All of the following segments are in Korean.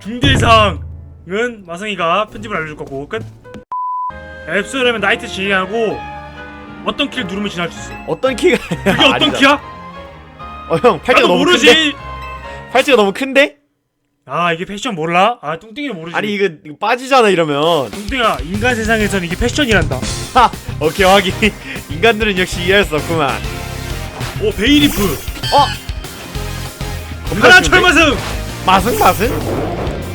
중대상은 마성이가 편집을 알려줄 거고 끝. 앱스라면 나이트 진행하고 어떤 키를 누르면 지날 수 있어. 어떤 키가 그게 어떤 아니다. 키야? 어형 팔찌가 나도 너무 모르지. 큰데? 팔찌가 너무 큰데? 아 이게 패션 몰라? 아 뚱땡이는 모르지. 아니 이거, 이거 빠지잖아 이러면 뚱땡아 인간 세상에선 이게 패션이란다. 하 오케이 확인 인간들은 역시 이해할 수 없구만 오 베이리프. 어? 겁나? 철마승. 맛은 맛은?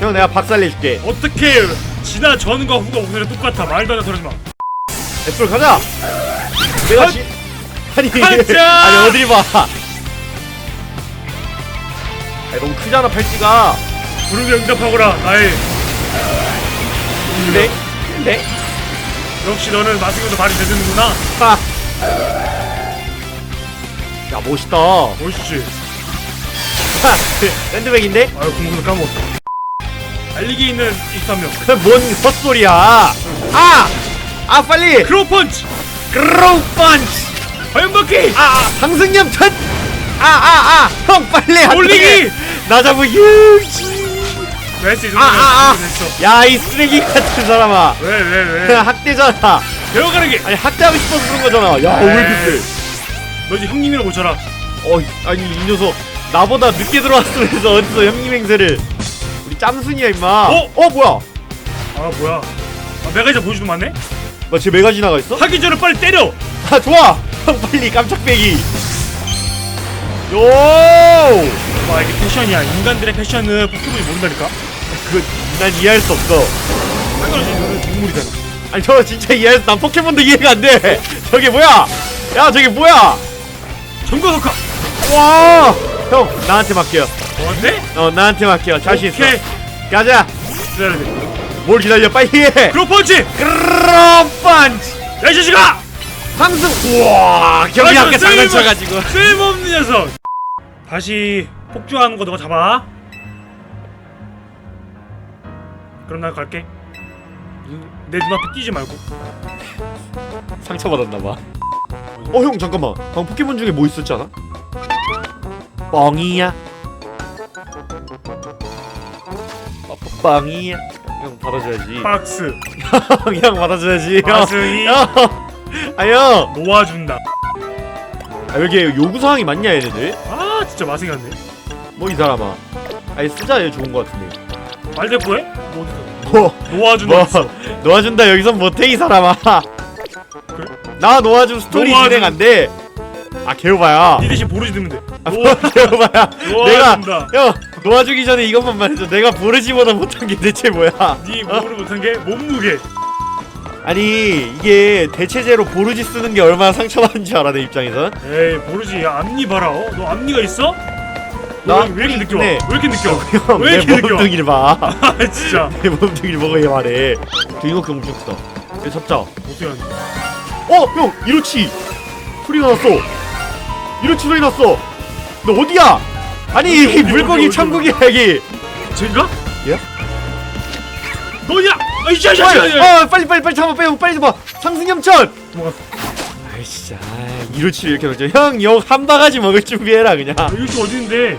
형 내가 박살내줄게 어떻게 지나 전과 후가 오늘은 똑같아. 말도 안 되는 소리지 마. 애플 가자 내가 지... 아니 가자! 아니 어딜 봐 아니 너무 크잖아 팔찌가 부르면 응답하거라. 나의 근데? 근데? 역시 너는 마승에도 발이 되는구나. 하. 야 멋있다 멋있지. 하, 샌드백인데? 아유 공부는 까먹었다. 달리기 있는 입사명. 뭔 헛소리야 아! 아 빨리 크로우 펀치. 크로우 펀치 화염바퀴. 아, 아 상승염 천! 아, 아, 아! 형, 빨리! 안 돼. 올리기! 나 잡고 유지! 왜했어 이 아, 아, 아! 됐어. 야, 이 쓰레기 같은 사람아! 왜왜 왜? 그냥 학대잖아! 배워가는 게. 아니, 학대하고 싶어서 그런 거잖아! 야, 왜 이렇게 세? 너 이제 형님이라고 고쳐라. 어, 아니, 이 녀석, 나보다 늦게 들어왔으면서 어디서 형님 행세를. 우리 짬순이야, 임마! 어? 어, 뭐야? 아 뭐야? 아 메가 이제 보여주는 맞네? 너 지금 메가 지 나가 있어? 하기 전에 빨리 때려. 아, 좋아! 형, 빨리 깜짝 빼기! 요! 와 이게 패션이야. 인간들의 패션은 포켓몬이 모른다니까. 그거 난 이해할 수 없어. 당연하지 너는 동물이잖아. 아니 저 진짜 이해해서 난 포켓몬도 이해가 안 돼. 저게 뭐야? 야 저게 뭐야? 전과석화. 와! 형 나한테 맡겨. 뭐한데? 어 나한테 맡겨. 자신 있어. 오케이. 가자. 기다려야 돼. 뭘 기다려 빨리 해. 크로우 펀치. 크롬 펀치. 야이 자식아! 상승. 우와 경이 아이고, 아까 쓸모- 장난 쳐가지고. 쓸모없는 녀석. 다시 폭주하는 거 너가 잡아. 그럼 난 갈게. 내 눈앞에 끼지 말고. 상처 받았나 봐. 어 형 잠깐만. 방 포켓몬 중에 뭐 있었지 않아? 뻥이야. 어, 뻥이야. 형 받아줘야지. 박스 형 받아줘야지. 형. 마승이 형. 아 형. 놓아준다. 아 여기 요구 사항이 많냐 얘네들? 아 진짜 같네. 뭐 이 사람아. 아니 쓰자 얘 좋은 거 같은데. 말대꾸해? 뭐 어디서? 뭐? 놓아준다. 뭐? 놓아준다 여기선 못해 이 사람아. 그래? 나 놓아준 스토리 놓아준- 진행 안 돼. 아 개오바야. 니 대신 보르지 듣면 돼. 아, 놓아- 뭐 개오바야. 내가 놓아준다. 형 놓아주기 전에 이것만 말해줘. 내가 보르지보다 못한 게 대체 뭐야? 니 몸으로 못한 게 몸무게. 아니 이게 대체제로 보르지 쓰는 게 얼마나 상처받는 줄 알아 내 입장에선? 에이 모르지. 야 앞니 봐라. 어? 너 앞니가 있어? 나 너왜 이렇게 느껴? 네. 왜 이렇게 느껴? 형, 왜내 이렇게 느껴? 몸뚱이를 봐. 아 진짜. 내 몸뚱이를 보고 얘 말해. 주인공 엄청 크다. 얘 잡자. 어떻게 하니? 어, 형, 이로치 소리가 났어. 이로치 소리 났어. 너 어디야? 아니 이 물고기 천국이야 여기. 쟤인가? 얘야? 너야! 아이 빨리, 씨. 어, 빨리 빨리 빨리 잡아, 빨리 빨리 잡아. 상승염천. 뭐가? 아이씨, 아, 이로치를 이렇게 먹죠. 형, 욕한 바가지 먹을 준비해라 그냥. 아, 이거 있는데?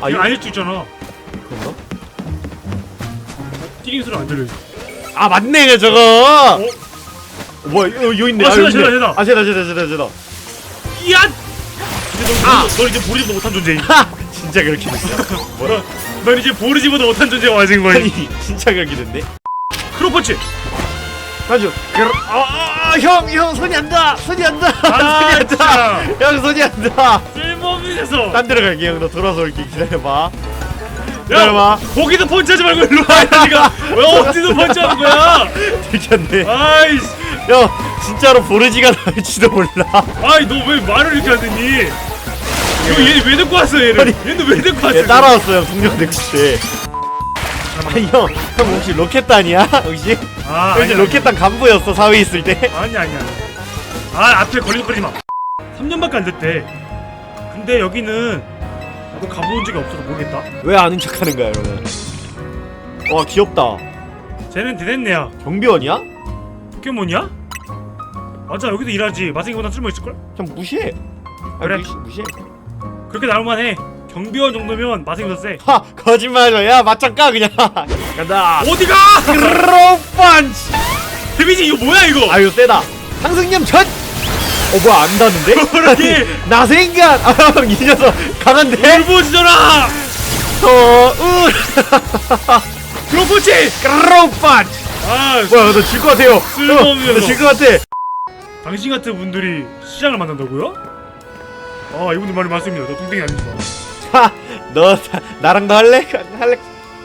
아, 이거 이거 수 있잖아. 그런가? 띠링 소리 안 들려. 아 맞네 그 저거. 어? 뭐야, 여, 여기 있네. 어, 아, 여기 있네. 쟤다, 쟤다. 아, 쟤다, 쟤다. 이야! 이제 너, 아! 너, 너 이제 보르지보다 못한 존재임. 하, 진짜 그렇게 됐어. 뭐야? 너, 넌 이제 보르지보다 못한 존재가 와진 거야. 아니, 진짜 그렇게 됐네. 크로퍼치! 가죠. 아, 아, 아, 형, 형 손이 안 닿아. 손이 안 닿아. 아, 손이 안. 진짜. 형 손이 안 닿아. 쓸모없는 녀석! 딴 데로 갈게 형. 너 돌아서 올게 기다려봐. 야! 기다려봐. 거기서 펀치하지 말고 일로 와, 니가! 왜 어디서 펀치하는 거야? 들켰네. 아이씨! 형 진짜로 보르지가 나올지도 몰라. 아이, 너 왜 말을 이렇게 하더니? 너얘왜 데리고 왔어, 얘를? 아니, 얘는 왜 데리고 왔어? 얘 따라왔어요 동료 넥스에. 아니 형, 형 혹시 로켓단이야? 혹시? 아, 형 이제 아니야, 로켓단 간부였어 사회 있을 때? 아니야, 아니야. 아, 앞에 걸리거리지 마. 3년밖에 안 됐대. 근데 여기는 나도 가본 적이 없어서 모르겠다. 왜 아는 척하는 거야 그러면? 와 귀엽다. 쟤는 대댄네야. 경비원이야? 포켓몬이야? 맞아, 여기도 일하지. 마승이보다 쓸모 있을걸? 그냥 무시해. 아, 그래. 무시, 무시해. 그렇게 나올만 해. 경비원 정도면 더 세. 하 거짓말이야 야 맞짱 까 그냥 간다 어디가? 크로우 펀치 데미지 이거 뭐야 이거? 아유 세다 상승염 전! 어 뭐야 안 닿는데? 그러게. 나생간! 아이 녀석 강한데? 울부짖어라! 크로우 펀치 아, 뭐야 너질것 같아요 쓸모없는 녀석. 너질것 같아 당신 같은 분들이 시장을 만난다고요? 아, 이분들 말이 맞습니다. 저 뚱땡이 아닙니다. 하너 나랑도 할래? 할래?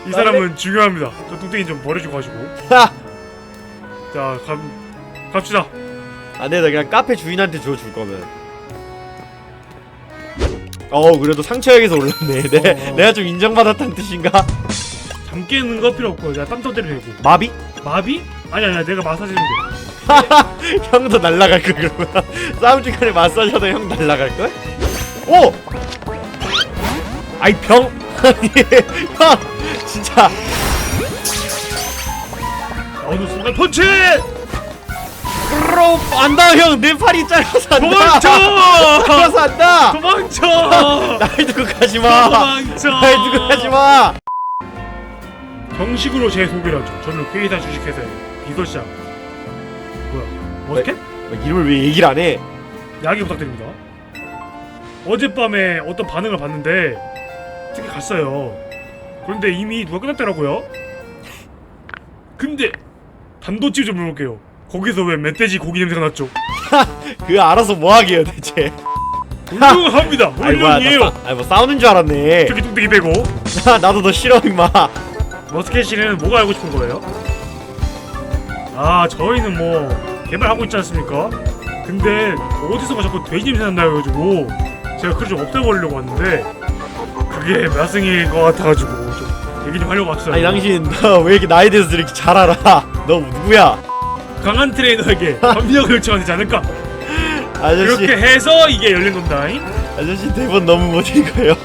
이 사람은 중요합니다. 저 뚱땡이 좀 버려주고 가시고. 하! 자, 감, 갑시다. 안돼 나 그냥 카페 주인한테 줘 줄 거면 어 그래도 상처역에서 올랐네 내, 어. 내가 좀 인정받았다는 뜻인가? 잠 깨는 거 필요 없고, 내가 땀 떠대도 되고. 마비? 마비? 아니, 아니야. 내가 마사지 해주면 돼. 형도 날라갈 걸 그러면 싸움 중간에 마사지 하다 형 날라갈 걸? 오! 아이 병 아니 형 진짜 어느 순간 펀치! 프로 안다 형 내 팔이 짧아서 안다 도망쳐! 짧아서 안다 도망쳐! 날 두고 가지마 도망쳐! 날 두고 가지마 정식으로 제 소개를 하죠. 저는 회의사 주식회사의 비서시장. 뭐야? 머스켓? 이름을 왜 얘기를 안해 야기 부탁드립니다. 어젯밤에 어떤 반응을 봤는데 특히 갔어요. 그런데 이미 누가 끝났더라고요. 근데 단도직 좀 물어볼게요. 거기서 왜 멧돼지 고기 냄새가 났죠? 그 알아서 뭐하게요 대체 훌륭합니다. 아이 뭐야 훌륭해요. 나, 싸- 아이 뭐 싸우는 줄 알았네 저기 뚱땡이 빼고 나도 너 싫어 임마 머스켓 씨는 뭐가 알고 싶은 거예요? 아 저희는 뭐 개발하고 있지 않습니까? 근데 어디서가 자꾸 돼지 냄새 난다 해가지고 제가 그걸 좀 없애버리려고 왔는데 그게 나승일 것 같아가지고 좀 얘기 좀 하려고 왔어요 아니 당신 너 왜 이렇게 나에 대해서 이렇게 잘 알아 너 누구야 강한 트레이너에게 협력을 요청하지 않을까 아저씨 그렇게 해서 이게 열린 겁니다 아저씨 대본 너무 못 읽어요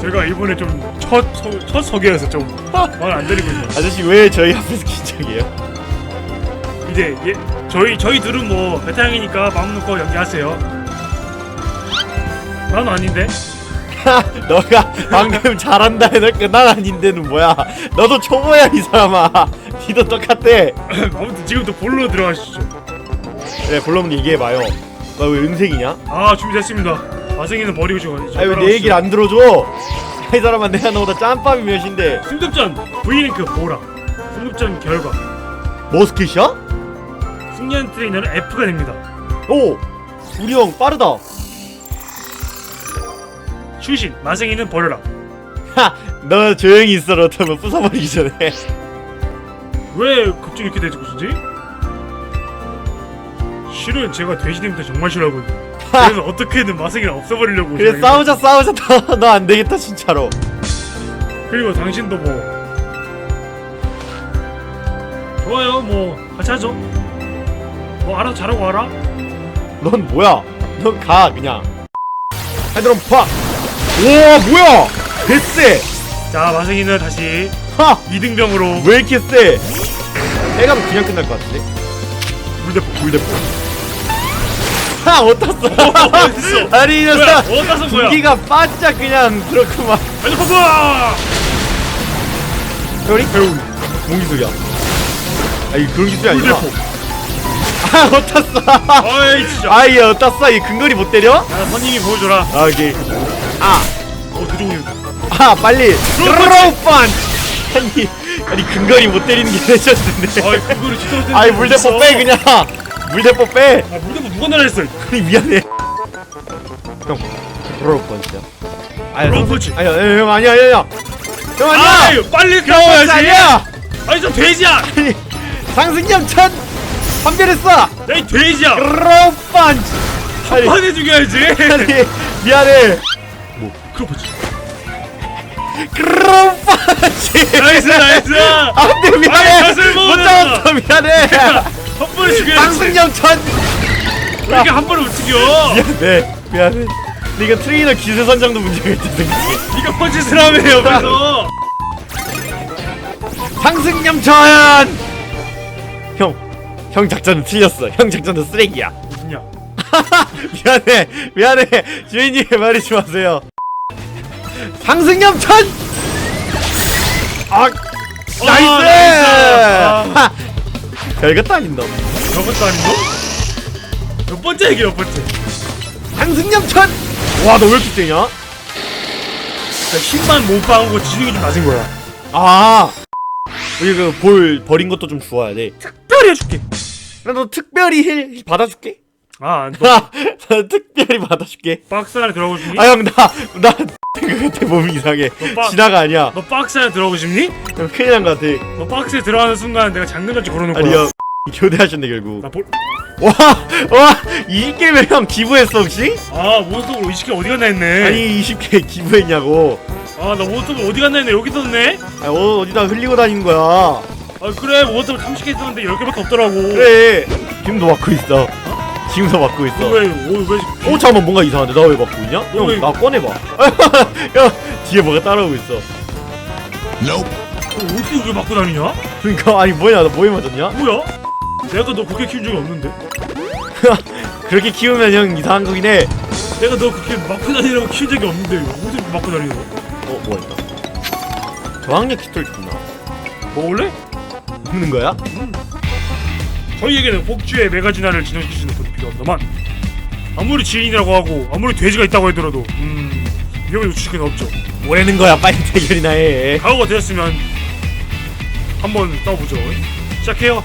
제가 이번에 좀첫 첫 소개여서 좀말안 드리고 있네요 아저씨 왜 저희 앞에서 긴장해요? 이제 예, 저희 저희들은 뭐 베테랑이니까 마음 놓고 연기하세요. 난 아닌데. 너가 방금 잘한다 해놓고 난 아닌데는 뭐야 너도 초보야 이 사람아 니도 똑같아 아무튼 지금부터 본로 들어가시죠. 그래 본론 얘기해봐요 너 왜 은색이냐? 아 준비됐습니다. 마승이는 버리고 지금. 아니 왜 내 얘기를 안 들어줘 이 사람아 내가 너보다 짬밥이 몇인데 승급전 V링크 보라. 승급전 결과 머스켓이야? 승리한 트레이너는 F가 됩니다. 오 우리 형 빠르다 추신 마승이는 버려라. 하너 조용히 있어 그렇다면 부숴버리기 전에. 왜 갑자기 이렇게 되지 무슨지? 실은 제가 돼지 냄새 정말 싫어하거든요. 그래서 어떻게든 마승이를 없애버리려고. 그래 싸우자 싸우자. 너 안 되겠다 진짜로. 그리고 당신도 뭐. 좋아요 뭐. 같이 하죠. 뭐 알아서 잘하고 와라. 넌 뭐야? 넌 가 그냥. 헤드럼 팍 우와 뭐야? 개쎄. 자 마승이는 다시 하왜 이등병으로 이렇게 쎄? 해가면 그냥 끝날 것 같은데? 물대포 물대포. 하 어떻어 어딨어? 아니 이 뭐야? 녀석 어디서 뭐야? 분기가 바짝 그냥 그렇구만. 아니 봐봐! 배우리? 배우리 뭔 기술이야? 아이 그런 기술이 아니구나. 물대포. 아 어떻어 아이 진짜. 아이 어떻어 이 근거리 못 때려? 야 선임이 보여줘라. 아 오케이. 아 어 대종이 아 빨리. 드로우 드로우 펀치 아니 아니 근거리 못 때리는 게 레전드인데. 아이 그거를 진짜 아이 물대포 빼 그냥. 물대포 빼. 아 물대포 누가 날했어 아니 미안해. 형. 드로우 펀치야. 아니 드로우 펀치. 아니야 아니야, 형 아니야 아니야. 형 아니야. 아이 빨리 드로우 펀치 가야지. 아니야. 아니 저 돼지야. 아니 상승점 천 판별했어. 야이 돼지야. 드로우 펀치 아니. 판에 죽여야지. 아니 미안해 드로우 펀치 나이스 나이스 안돼 아이, 미안해 못. 잡았어 미안해 한 번에 죽여야지 상승점 천왜 이렇게 한 번에 못 죽여 미안해 미안해 네가 트레이너 기세 선정도 문제가 있다 네가 펀치스라며 옆에서 상승염 천! 형, 형 작전은 틀렸어. 형 작전은 쓰레기야. 무슨냐 미안해, 미안해. 주인님 말이지 마세요. 상승염천! 아 나이스! 나이스! 하! 별것도 아닌 놈. 저것도 아닌 거? 몇 번째 얘기 몇 번째? 상승염천! 와 너 왜 이렇게 세냐? 자, 힘만 못 빠고 지능이 좀 낮은 거야. 아. 우리 그볼 버린 것도 좀 주워야 돼. 특별히 해줄게. 나도 특별히 힐 받아줄게 아너 나 특별히 받아줄게. 박스 안에 들어가고 싶니? 아 형 나 나 그때 몸이 이상해. 빠- 진화가 아니야. 너 박스 안에 들어가고 싶니? 형 큰일 난 것 같아. 너 박스에 들어가는 순간 내가 장난같이 걸어놓을 거야. 아니요 교대하셨네 결국. 나 볼... 와와 20개면 형 기부했어 혹시? 아 몬스터볼 20개 어디 갔나 했네. 아니 20개 기부했냐고. 아 나 몬스터볼 어디 갔나 했네. 여기 있었네. 아, 어, 어디다 흘리고 다니는 거야. 아 그래. 몬스터볼 30개 있었는데 10개밖에 없더라고. 그래. 지금도 막고 있어 지금도 막고 있어 왜, 오, 왜, 어 잠깐만 뭔가 이상한데 나 왜 막고 있냐? 형 왜? 나 꺼내봐 야 뒤에 뭐가 따라오고 있어 어떻게 그게 맞고 다니냐? 그러니까 아니 뭐냐 나 뭐에 맞았냐? 뭐야? 내가 너 그렇게 키운 적이 없는데? 그렇게 키우면 형 이상한 거긴 해 내가 너 그렇게 맞고 다니라고 키운 적이 없는데 어떻게 맞고 거야? 어, 뭐가 있다 저항력 깃털 좋나? 먹을래? 먹는 거야? 저희에게는 복주의 메가진화를 진행시키는 분 이 필요합니다만. 아무리 지인이라고 하고 아무리 돼지가 있다고 하더라도 음 위험에 노출시킬 수는 없죠. 뭐라는 거야 빨리 대결이나 해. 각오가 되었으면 한번 싸워보죠. 시작해요.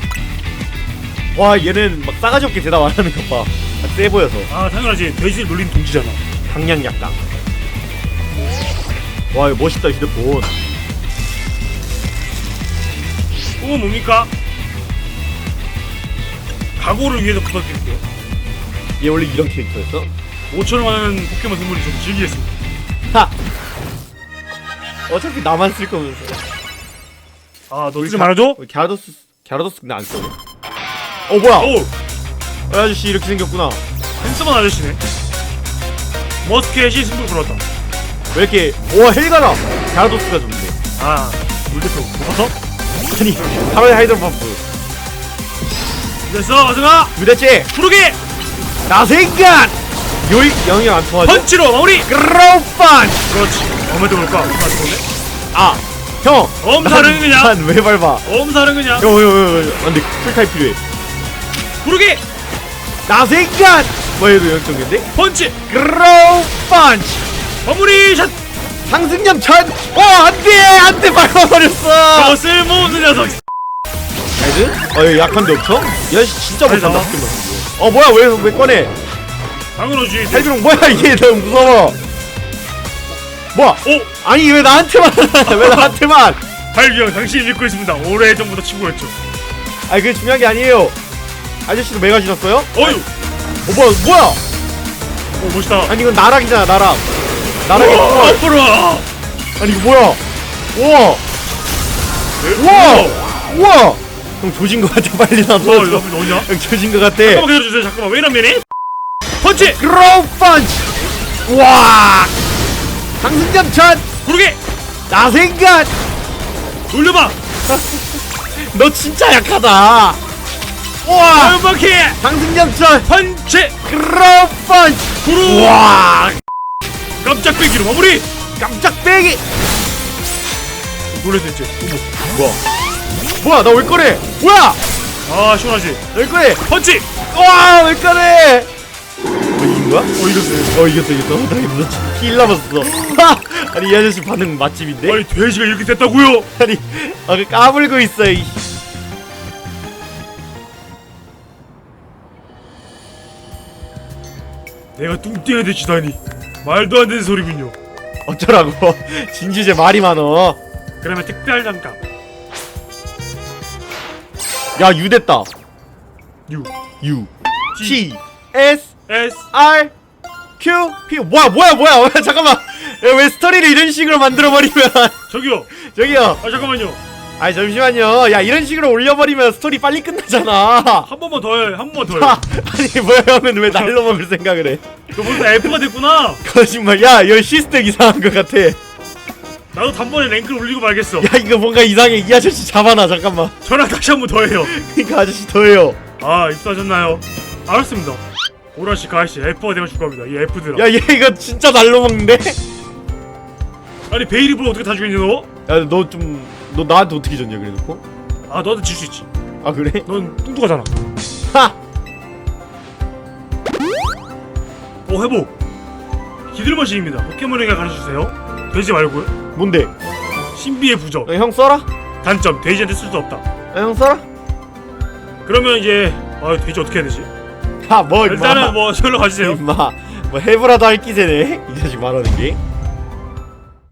와 얘는 막 싸가지 없게 대답 안 하는 것봐세 보여서. 아 당연하지. 돼지를 놀린 동지잖아. 강량 약당. 와 이거 멋있다 휴대폰 꿈은 뭡니까? 각오를 위해서 부탁드릴게요 얘 원래 이런 캐릭터였어? 5천원 하는 포켓몬 선물이 좀 즐기겠습니다. 하! 어차피 나만 쓸 거면서. 아 너 쓰지 말아줘? 어, 갸라도스 갸라도스 근데 안 써네 어 뭐야? 오! 어, 아저씨 이렇게 생겼구나. 핸섬한 아저씨네. 머스켓이 승부를 걸었다. 왜 이렇게 와 헬가라 갸라도스가 좋네 아 물대표. 먹었어? 아니 카메라 하이드로 펌프 됐어 어서가 유대체! 푸르게 나생간! 요이 영영 안 통하죠? 펀치로 마무리! 그로판 그렇지. 어머도 볼까? 엄마 좋네. 아형! 엄살은 그냥. 난왜 밟아? 엄살은 그냥. 요요요요 안돼. 풀타입 필요해. 푸르게 나생간! 뭐 얘도 영정인데? 펀치! 그로판 마무리! 샷! 상승점 천! 어 안돼! 안돼! 밟아버렸어! 저 쓸모없는 녀석. 가이드? 어얘 약한데 없어? 야 씨, 진짜 못한다. 어 뭐야 왜 왜 꺼내? 당연하지. 할비롱 뭐야 이게? 너무 무서워. 뭐야? 오! 아니 왜 나한테만? 왜 나한테만? 발비형 당신이 믿고 있습니다. 오래 전부터 친구였죠. 아니 그게 중요한 게 아니에요. 아저씨도 메가 지났어요? 어휴! 어 뭐야 뭐야? 오 멋있다. 아니 이건 나락이잖아 나락. 나락이 우와, 뭐야? 앞으로 아니 이거 뭐야? 우와! 우와! 우와 형 조진 거 같아 빨리 나어 이거 넣어줘 뭐냐? 형 조진 거 같아 잠깐만 기다려주세요 잠깐만 왜 이런 면이? 펀치! 그로우 펀치 와 상승점 천 구르게! 나생각 돌려봐! 너 진짜 약하다 우와 아유바퀴! 상승점 천 펀치! 그로우 펀치 구르! 와 깜짝 빼기로 마무리! 깜짝 빼기 놀랬어 이제 어머 뭐야 뭐야 나왜 꺼내 뭐야? 아 시원하지? 왜 꺼내 펀치! 와왜 꺼내 뭐 이긴 거야? 어 이겼어 어. 이겼어 이겼어. 나 이거 진짜 킬 남았어. 하! 아니 이 아저씨 반응 맛집인데? 아니 돼지가 이렇게 됐다고요? 아니 아, 그 까불고 있어 이 내가 뚱뚱해 돼지다니. 말도 안 되는 소리군요. 어쩌라고? 진주제 말이 많어. 그러면 특별 잠깐 야 유됐다. U U T T. S. S. R. Q. P. 뭐야 뭐야 뭐야. 뭐야, 잠깐만. 야, 왜 스토리를 이런 식으로 만들어 버리면. 저기요. 저기요. 아 잠깐만요. 아니 잠시만요. 야 이런 식으로 올려버리면 스토리 빨리 끝나잖아. 한 번만 더 해. 한 번만 더 해. 아, 아니 뭐야 형은 왜 날로 먹을 생각을 해? 너 벌써 F가 됐구나. 거짓말. 야여 시스템 이상한 것 같아. 야 나도 단번에 랭크를 올리고 말겠어. 이거 뭔가 이상해. 이 아저씨 잡아놔 잠깐만. 저랑 다시 한 번 더 해요. 그니까 아저씨 더해요. 아 입사하셨나요? 알았습니다. 오라씨 가이씨 F가 싶어 합니다. 이 F들아. 야 얘 이거 진짜 날로 먹는데? 아니 베일이 뭘 어떻게 다 죽였니 너? 야 너 좀 너 나한테 어떻게 졌냐 그래 놓고? 아 너한테 질 수 있지. 아 그래? 넌 뚱뚱하잖아. 하! 오 회복. 기들머신입니다. 포켓몬에게 가르쳐주세요. 돼지 말고요 뭔데? 신비의 부적 어, 형 써라? 단점 돼지한테 쓸 수 없다 어, 형 써라? 그러면 이제 아 돼지 어떻게 해야 되지? 아뭐 일단은 뭐 저기로 가주세요 임마 뭐 해보라도 할 기세네 이 자식 말하는 게